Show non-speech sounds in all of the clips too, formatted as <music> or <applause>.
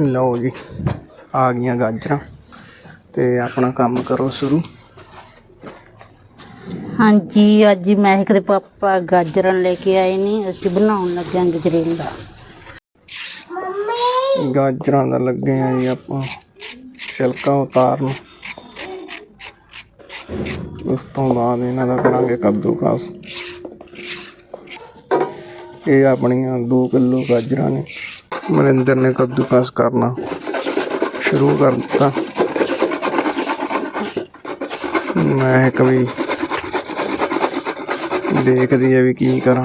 ਲਓ ਜੀ ਆ ਗਈਆਂ ਗਾਜਰਾਂ ਤੇ ਆਪਣਾ ਕੰਮ ਕਰੋ ਸ਼ੁਰੂ। ਹਾਂਜੀ ਅੱਜ ਮਹਿਕ ਦੇ ਪਾਪਾ ਗਾਜਰਾਂ ਲੈ ਕੇ ਆਏ ਨੇ ਅਸੀਂ ਬਣਾਉਣ ਲੱਗੇ ਹਾਂ ਗਜਰੇਲਾ। ਗਾਜਰਾਂ ਦਾ ਲੱਗੇ ਆ ਜੀ ਆਪਾਂ ਛਿਲਕਾ ਉਤਾਰਨ। ਉਸ ਤੋਂ ਬਾਅਦ ਇਹਨਾਂ ਦਾ ਕਰਾਂਗੇ ਕੱਦੂਕਾਸ। ਇਹ ਆਪਣੀਆਂ 2 ਕਿਲੋ ਗਾਜਰਾਂ ਨੇ। ਮਨਿੰਦਰ ਨੇ ਕੱਦੂਕਾਸ ਕਰਨਾ ਸ਼ੁਰੂ ਕਰ ਦਿੱਤਾ। ਮੈਂ ਕਵੀ ਦੇਖਦੀ ਹੈ ਵੀ ਕੀ ਕਰਾਂ।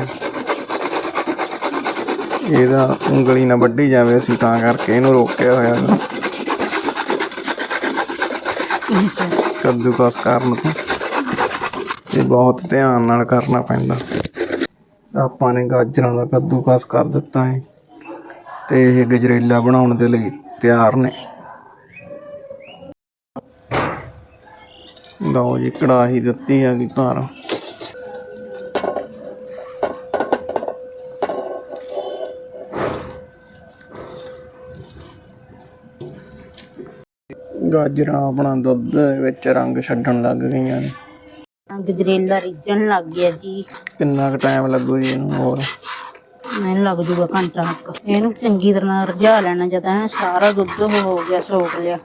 ਇਹਦਾ ਉਂਗਲੀ ਨਾ ਵੱਢੀ ਜਾਵੇ ਅਸੀਂ ਤਾਂ ਕਰਕੇ ਇਹਨੂੰ ਰੋਕਿਆ ਹੋਇਆ ਗਾ। ਕੱਦੂਕਸ ਕਰਨ ਤੋਂ ਇਹ ਬਹੁਤ ਧਿਆਨ ਨਾਲ ਕਰਨਾ ਪੈਂਦਾ। ਆਪਾਂ ਨੇ ਗਾਜਰਾਂ ਦਾ ਕੱਦੂਕਸ ਕਰ ਦਿੱਤਾ ਹੈ ਤੇ ਇਹ ਗਜਰੇਲਾ ਬਣਾਉਣ ਦੇ ਲਈ ਤਿਆਰ ਨੇ। ਲਓ ਜੀ ਕੜਾਹੀ ਦਿੱਤੀ ਹੈਗੀ ਧਾਰ ਗਾਜਰਾਂ ਆਪਣਾ ਦੁੱਧ ਵਿੱਚ ਰੰਗ ਛੱਡਣ ਲੱਗ ਗਈਆਂ ਨੇ। ਗਜਰੇਲਾ ਰਿੱਝਣ ਲੱਗ ਗਿਆ ਜੀ। ਕਿੰਨਾ ਕੁ ਟਾਈਮ ਲੱਗੂ ਜੀ ਇਹਨੂੰ ਹੋਰ? ਮੈਨੂੰ ਲੱਗ ਜੂਗਾ ਘੰਟਾ ਕੁ। ਇਹਨੂੰ ਚੰਗੀ ਤਰ੍ਹਾਂ ਰਝਾ ਲੈਣਾ ਜਦੋਂ ਐਂ ਸਾਰਾ ਦੁੱਧ ਹੋ ਗਿਆ ਸੋਖ ਲਿਆ।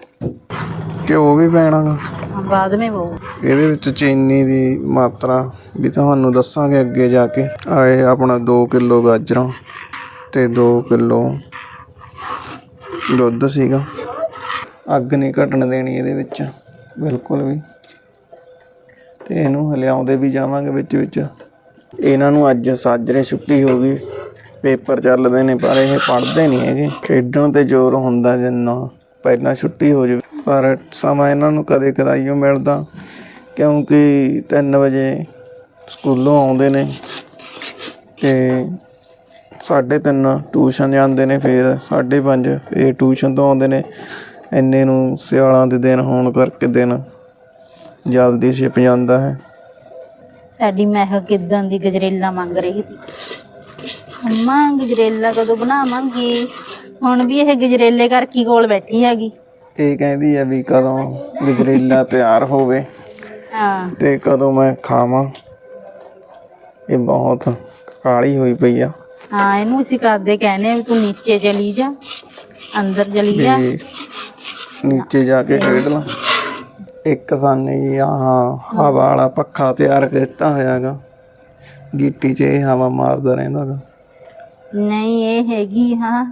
ਘਿਓ ਵੀ ਪੈਣਾ ਗਾ ਬਾਅਦ ਵਿੱਚ ਉਹ ਇਹਦੇ ਵਿੱਚ ਚੀਨੀ ਦੀ ਮਾਤਰਾ ਵੀ ਤੁਹਾਨੂੰ ਦੱਸਾਂਗੇ ਅੱਗੇ ਜਾ ਕੇ। ਆਏ ਆਪਣਾ 2 ਕਿਲੋ ਗਾਜਰਾਂ ਤੇ 2 ਕਿਲੋ ਦੁੱਧ ਸੀਗਾ। ਅੱਗ ਨਹੀਂ ਘਟਣ ਦੇਣੀ ਇਹਦੇ ਵਿੱਚ ਬਿਲਕੁਲ ਵੀ। ਤੇ ਇਹਨੂੰ ਹਲਿਆਉਂਦੇ ਵੀ ਜਾਵਾਂਗੇ ਵਿੱਚ ਵਿੱਚ। ਇਹਨਾਂ ਨੂੰ ਅੱਜ ਸਾਜਰੇ ਛੁੱਟੀ ਹੋ ਗਈ। ਪੇਪਰ ਚੱਲਦੇ ਨੇ, ਪਰ ਇਹ ਪੜ੍ਹਦੇ ਨਹੀਂ ਹੈਗੇ। ਖੇਡਣ ਤੇ ਜ਼ੋਰ ਹੁੰਦਾ ਜਿੰਨਾ ਪਹਿਲਾਂ ਛੁੱਟੀ ਹੋ ਜਾਵੇ। ਪਰ ਸਮਾਂ ਇਹਨਾਂ ਨੂੰ ਕਦੇ ਕਦਾਈਓ ਮਿਲਦਾ, ਕਿਉਂਕਿ 3 ਵਜੇ ਸਕੂਲੋਂ ਆਉਂਦੇ ਨੇ ਤੇ 3:30 ਟਿਊਸ਼ਨ ਜਾਂਦੇ ਨੇ, ਫਿਰ 5:30 ਇਹ ਟਿਊਸ਼ਨ ਤੋਂ ਆਉਂਦੇ ਨੇ। ਇੰਨੇ ਨੂੰ ਸਿਆਲਾਂ ਦੇ ਦਿਨ ਹੋਣ ਕਰਕੇ ਦਿਨ ਜਲਦੀ ਛਿਪ ਜਾਂਦਾ ਹੈ। ਸਾਡੀ ਮਹਿਕ ਕਿਦਾਂ ਦੀ ਗਜਰੇਲਾ ਮੰਗ ਰਹੀ ਸੀ। ਅੰਮਾ ਗਜਰੇਲਾ ਕਦੋਂ ਬਣਾਵਾਂਗੀ? ਹੁਣ ਵੀ ਇਹ ਗਜਰੇਲੇ ਘਰ ਕੀ ਕੋਲ ਬੈਠੀ ਹੈਗੀ? ਇਹ ਕਹਿੰਦੀ ਹੈ ਵੀ ਕਦੋਂ ਗਜਰੇਲਾ ਤਿਆਰ ਹੋਵੇ ਹਾਂ। ਤੇ ਕਦੋਂ ਮੈਂ ਖਾਵਾਂ। ਇਹ ਬਹੁਤ ਕਾਲੀ ਹੋਈ ਪਈ ਆ। ਹਾਂ ਇਹਨੂੰ ਅਸੀਂ ਕਰਦੇ ਕਹਿੰਦੇ ਆ ਵੀ ਤੂੰ ਨੀਚੇ ਚਲੀ ਜਾ ਅੰਦਰ ਚਲੀ ਜਾ। ਵੀ ਨੀਚੇ ਜਾ ਕੇ ਖੇਡ ਲਾਂ। ਇੱਕ ਸਾਨੇ ਜੀ ਆਹ ਹਵਾ ਵਾਲਾ ਪੱਖਾ ਤਿਆਰ ਕੀਤਾ ਹੋਇਆਗਾ। ਗਿੱਟੀ 'ਚ ਇਹ ਹਵਾ ਮਾਰਦਾ ਰਹਿੰਦਾਗਾ ਨਹੀਂ ਇਹ ਹੈਗੀ ਹਾਂ।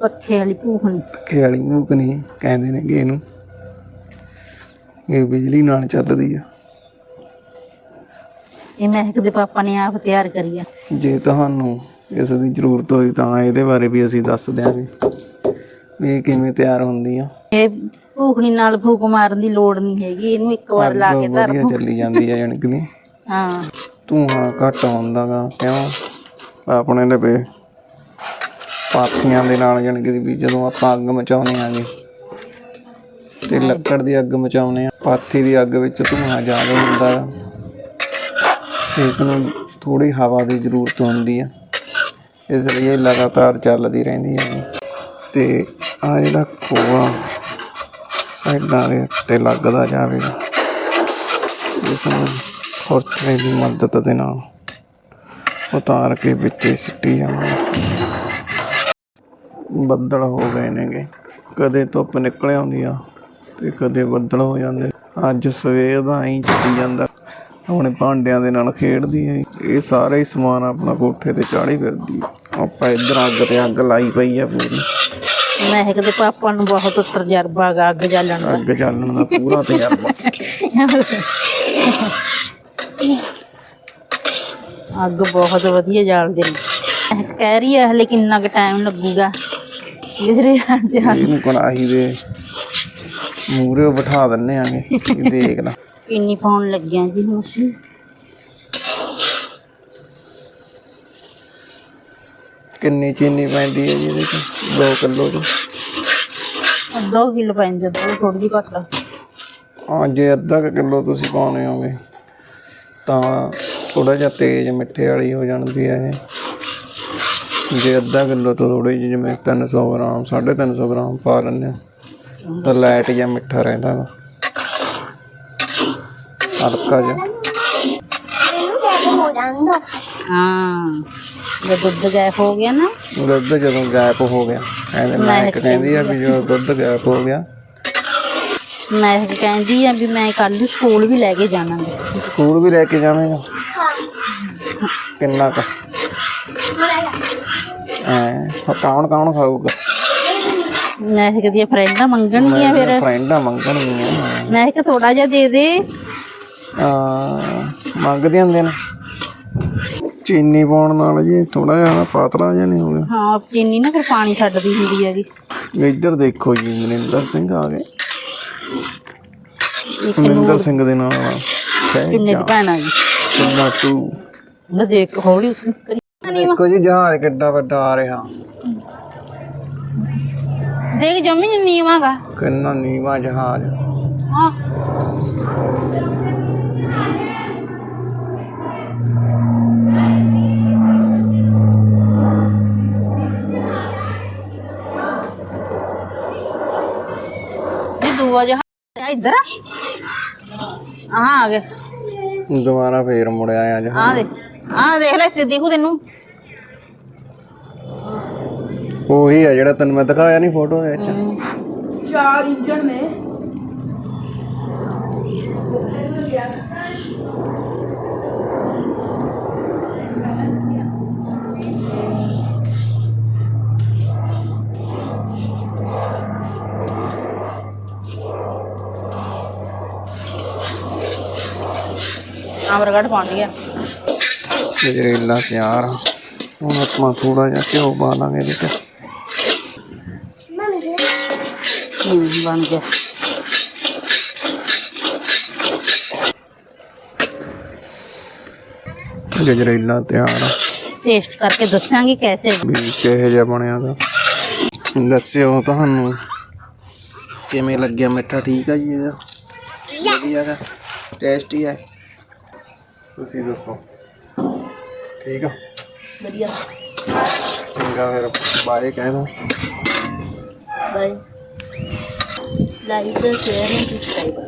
ਪੱਖੇ ਵਾਲੀ ਭੂਖਣੀ ਪੱਖੇ ਵਾਲੀ ਮੂਕ ਨਹੀਂ ਕਹਿੰਦੇ ਨੇ ਕਿ ਇਹਨੂੰ। ਇਹ ਬਿਜਲੀ ਨਾਲ ਚੱਲਦੀ ਆ। ਇਹ ਮਹਿਕ ਦੇ ਪਾਪਾ ਨੇ ਆਪ ਤਿਆਰ ਕਰੀ ਆ। ਜੇ ਤੁਹਾਨੂੰ ਇਸ ਦੀ ਜ਼ਰੂਰਤ ਹੋਈ ਤਾਂ ਇਹਦੇ ਬਾਰੇ ਵੀ ਅਸੀਂ ਦੱਸ ਦਿਆਂਗੇ ਵੀ ਇਹ ਕਿਵੇਂ ਤਿਆਰ ਹੁੰਦੀ ਆ। ਇਹ ਭੂਖਣੀ ਨਾਲ ਫੂਕ ਮਾਰਨ ਦੀ ਲੋੜ ਨਹੀਂ ਹੈਗੀ। ਇਹਨੂੰ ਇੱਕ ਵਾਰ ਲਾ ਕੇ ਧਰ ਵਧੀਆ ਚੱਲੀ ਜਾਂਦੀ ਆ ਜਣਕ ਦੀ ਹਾਂ। ਧੂਆਂ ਘੱਟ ਆਉਂਦਾਗਾ ਕਿਉਂ? ਆਪਣੇ ਲਵੇ ਪਾਥੀਆਂ ਦੇ ਨਾਲ ਜਾਣੀ ਕਿ ਵੀ ਜਦੋਂ ਆਪਾਂ ਅੱਗ ਮਚਾਉਨੇ ਆਂਗੇ ਤੇ ਲੱਕੜ ਦੀ ਅੱਗ ਮਚਾਉਨੇ ਆ, ਪਾਥੀ ਦੀ ਅੱਗ ਵਿੱਚ ਧੂਆਂ ਜ਼ਿਆਦਾ ਹੁੰਦਾ ਇਸ ਨੂੰ ਥੋੜੀ ਹਵਾ ਦੀ ਜ਼ਰੂਰਤ ਹੁੰਦੀ ਆ। ਇਸ ਲਈ ਇਹ ਲਗਾਤਾਰ ਚੱਲਦੀ ਰਹਿੰਦੀ ਹੈ ਤੇ ਆ ਜਿਹੜਾ ਖੋਆ ਸਾਈਡਾਂ ਦੇ ਉੱਤੇ ਲੱਗਦਾ ਜਾਵੇਗਾ, ਇਸ ਨੂੰ ਖੁਰਚਣੇ ਦੀ ਮਦਦ ਦੇ ਨਾਲ ਉਤਾਰ ਕੇ ਵਿੱਚ ਸਿੱਟੀ ਜਾਵਾਂਗੇ। ਬੱਦਲ ਹੋ ਗਏ ਨੇਗੇ। ਕਦੇ ਧੁੱਪ ਨਿਕਲ ਆਉਂਦੀ ਆ ਤੇ ਕਦੇ ਬੱਦਲ ਹੋ ਜਾਂਦੇ। ਅੱਜ ਸਵੇਰ ਦਾ ਐਂ ਚੱਲੀ ਜਾਂਦਾ। ਆਪਣੇ ਭਾਂਡਿਆਂ ਦੇ ਨਾਲ ਖੇਡਦੀ ਹੈ ਇਹ ਸਾਰਾ ਹੀ ਸਮਾਨ ਆਪਣਾ ਕੋਠੇ ਤੇ ਚਾੜੀ ਫਿਰਦੀ। ਆਪਾਂ ਇੱਧਰ ਅੱਗ ਤੇ ਅੱਗ ਲਾਈ ਪਈ ਆ ਪੂਰੀ। ਮਹਿਕ ਦੇ ਪਾਪਾ ਨੂੰ ਬਹੁਤ ਤਜਰਬਾ ਗਾ ਅੱਗ ਜਾਲਣ ਦਾ। ਅੱਗ ਚਾਲਣ ਦਾ ਪੂਰਾ ਤਜਰਬਾ। <laughs> ਅੱਗ ਬਹੁਤ ਵਧੀਆ ਜਾਲਦੇ ਨੇ। ਮਹਿਕ ਕਹਿ ਰਹੀ ਹੈ ਹਲੇ ਕਿੰਨਾ ਕੁ ਟਾਈਮ ਲੱਗੂਗਾ। ਗਜਰੇ ਤੇ ਇਹਨੂੰ ਕੜਾਹੀ ਦੇ ਮੂਰੇ ਬਿਠਾ ਦਿੰਨੇ ਆਂਗੇ। ਇਹ ਦੇਖ ਲੈ। ਚੀਨੀ ਪਾਉਣ ਲੱਗਿਆ ਜੀ ਹੁਣ ਅਸੀਂ। ਕਿੰਨੀ ਚੀਨੀ ਪੈਂਦੀ ਹੈ ਜੀ ਇਹਦੇ ਚ? 2 ਕਿਲੋ ਦੀ ਅੱਧਾ ਕਿਲੋ ਪੈਂਦੇ ਦੋ ਥੋੜੀ ਜਿਹੀ ਘੱਟ ਲੱਗ ਹਾਂ ਜੇ ਅੱਧਾ ਕੁ ਕਿਲੋ ਤੁਸੀਂ ਪਾਉਣੇ ਹੋਗੇ ਤਾਂ ਥੋੜਾ ਜਿਹਾ ਤੇਜ਼ ਮਿੱਠੇ ਵਾਲੀ ਹੋ ਜਾਂਦੀ ਹੈ ਇਹ। ਜੇ ਅੱਧਾ ਕਿਲੋ ਤੋਂ ਥੋੜੀ ਜਿਹੀ ਜਿਵੇਂ 300 ਗ੍ਰਾਮ 350 ਗ੍ਰਾਮ ਪਾ ਲੈਂਦੇ ਹਾਂ ਤਾਂ ਲਾਈਟ ਜਾਂ ਮਿੱਠਾ ਰਹਿੰਦਾ ਵਾ। ਹਲਕਾ ਜਿਹਾ। ਹੋ ਜੇ ਦੁੱਧ ਗੈਪ ਹੋ ਗਿਆ ਨਾ। ਦੁੱਧ ਜਦੋਂ ਗੈਪ ਹੋ ਗਿਆ ਕਹਿੰਦੇ ਮੈਂ ਕਹਿੰਦੀ ਆ ਵੀ ਜਦੋਂ ਦੁੱਧ ਗੈਪ ਹੋ ਗਿਆ ਮੈਂ ਕਹਿੰਦੀ ਆ ਵੀ ਮੈਂ ਕੱਲ ਨੂੰ ਸਕੂਲ ਵੀ ਲੈ ਕੇ ਜਾਣਾ ਗਾ। ਸਕੂਲ ਵੀ ਲੈ ਕੇ ਜਾਵੇਂਗਾ? ਕਿੰਨਾ ਕੁ? ਐ ਕੌਣ ਕੌਣ ਖਾਊਗਾ? ਮੈਂ ਕਹਿੰਦੀ ਆ ਫਰੈਂਡਾਂ ਮੰਗਣਗੀਆਂ ਫਿਰ। ਫਰੈਂਡਾਂ ਮੰਗਣਗੀਆਂ। ਮੈਂ ਕਿ ਥੋੜਾ ਜਿਹਾ ਦੇ ਦੇ। ਆ ਮੰਗਦੇ ਹੁੰਦੇ ਨੇ। ਚੀਨੀ ਪਾਉਣ ਨਾਲ ਜੀ ਥੋੜਾ ਜਿਹਾ ਨਾ ਪਾਤਲਾ ਜਿਹਾ ਨਹੀਂ ਹੋ ਗਿਆ ਹਾਂ ਚੀਨੀ ਨਾ ਫਿਰ ਪਾਣੀ ਛੱਡਦੀ ਹੁੰਦੀ ਹੈਗੀ। ਇੱਧਰ ਦੇਖੋ ਜੀ ਮਨਿੰਦਰ ਸਿੰਘ ਆ ਗਏ। ਮਨਿੰਦਰ ਸਿੰਘ ਦੇ ਨਾਲ ਕਿੰਨੇ ਦੀ ਭੈਣ ਆ ਗਈ। ਕਿੰਨਾ ਤੂੰ। ਲੈ ਦੇਖ ਹੌਲੀ ਦੇਖੋ ਜੀ ਜਹਾਜ਼ ਕਿੱਡਾ ਵੱਡਾ ਆ ਰਿਹਾ। ਦੇਖ ਜਮੀ ਨੀਵਾਂਗਾ ਕਿੰਨਾ ਨੀਵਾ ਜਹਾਜ਼। ਹਾਂ। ਜਿਹਾ ਇੱਧਰ? ਆ ਆਹ ਆ ਗਏ। ਦੁਬਾਰਾ ਫੇਰ ਮੁੜਿਆ ਆ ਜਹਾਜ਼ ਆ ਦੇ ਆ ਦੇਖ ਲੈ ਤੇ ਦੇਖੂ ਤੈਨੂੰ। ਉਹੀ ਆ ਜਿਹੜਾ ਤੈਨੂੰ ਮੈਂ ਦਿਖਾਇਆ ਨਹੀਂ ਫੋਟੋ ਦੇ ਵਿੱਚ। ਚਾਰ ਇੰਜਣ ਨੇ। ਆਮਰਗੜ ਪਹੁੰਚ ਗਿਆ ਗਜਰੇਲਾ ਤਿਆਰ ਆ। ਹੁਣ ਆਪਾਂ ਥੋੜਾ ਜਿਹਾ ਘਿਓ ਪਾ ਲਾਂਗੇ ਇਹਦੇ ਤੇ ਹੂੰ ਬਣ ਗਿਆ। ਗਜਰੇਲਾ ਤਿਆਰ ਆ ਟੇਸਟ ਕਰਕੇ ਦੱਸਾਂਗੇ ਕੈਸੇ। ਵੀ ਕਿਹੋ ਜਿਹਾ ਬਣਿਆ ਦਾ ਦੱਸਿਓ ਤੁਹਾਨੂੰ ਕਿਵੇਂ ਲੱਗਿਆ ਮਿੱਠਾ ਠੀਕ ਆ ਜੀ ਇਹਦਾ? ਵਧੀਆ ਗਾ ਟੇਸਟੀ ਹੈ ਤੁਸੀਂ ਦੱਸੋ। ਠੀਕ ਆ? ਵਧੀਆ। ਚੰਗਾ ਫਿਰ ਬਾਏ ਕਹਿ ਦੋ। Bye. Like share and subscribe